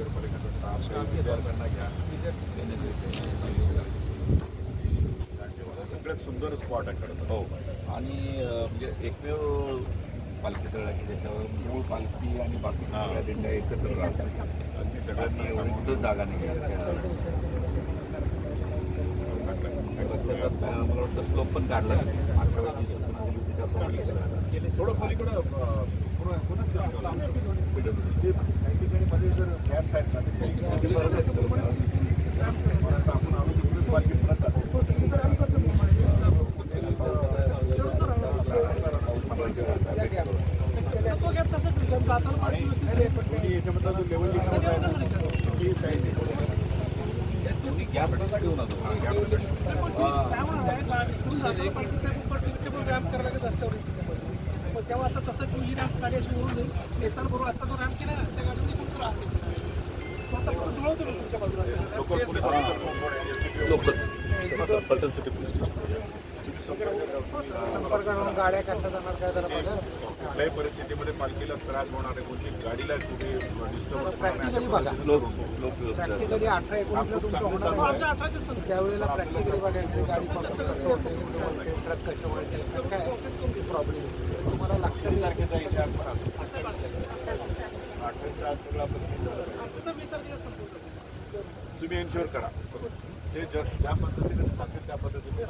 महानगरपालिकेचा staff विद्यार्थ्यांना घ्या. सगळ्यात सुंदर स्पॉट आहे खरं. हो. आणि म्हणजे एकमेव पालखी तळ आहे की त्याच्यावर मूळ पालखी आणि बाकी सगळ्या दिंड्या एकत्र राहतात. अगदी सगळ्यांनी एवढी कुठंच जागा नाही मला वाटतं स्लोप पण काढला प्रमाणे थोडं पलीकडं तेव्हा आता तसं टू रॅम्प काढायची होऊन जाईल येताना बरोबर आता जो रॅम्प केला ना त्या गाडीने खूप सुरू आहे तो गाड्या कशा जाणार काय झालं कुठल्याही परिस्थितीमध्ये पालखीला त्रास होणार आहे. कोणती गाडीला कुठे तुम्ही एन्श्युअर करा. ते ज्या पद्धतीने सांगेल त्या पद्धतीने